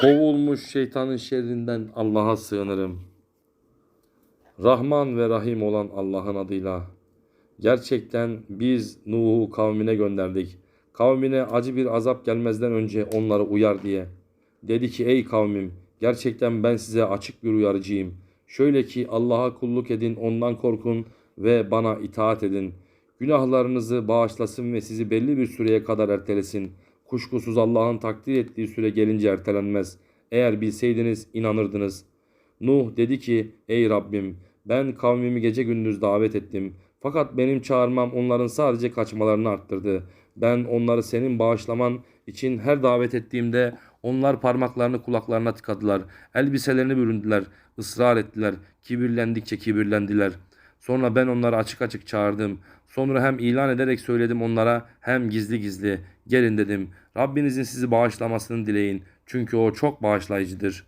Kovulmuş şeytanın şerrinden Allah'a sığınırım. Rahman ve Rahim olan Allah'ın adıyla. Gerçekten biz Nuh'u kavmine gönderdik. Kavmine acı bir azap gelmezden önce onları uyar diye. Dedi ki ey kavmim gerçekten ben size açık bir uyarıcıyım. Şöyle ki Allah'a kulluk edin ondan korkun ve bana itaat edin. Günahlarınızı bağışlasın ve sizi belli bir süreye kadar ertelesin. Kuşkusuz Allah'ın takdir ettiği süre gelince ertelenmez. Eğer bilseydiniz inanırdınız. Nuh dedi ki ey Rabbim ben kavmimi gece gündüz davet ettim. Fakat benim çağırmam onların sadece kaçmalarını arttırdı. Ben onları senin bağışlaman için her davet ettiğimde onlar parmaklarını kulaklarına tıkadılar. Elbiselerini büründüler, ısrar ettiler. Kibirlendikçe kibirlendiler. Sonra ben onları açık açık çağırdım. Sonra hem ilan ederek söyledim onlara hem gizli gizli. Gelin dedim. Rabbinizin sizi bağışlamasını dileyin. Çünkü o çok bağışlayıcıdır.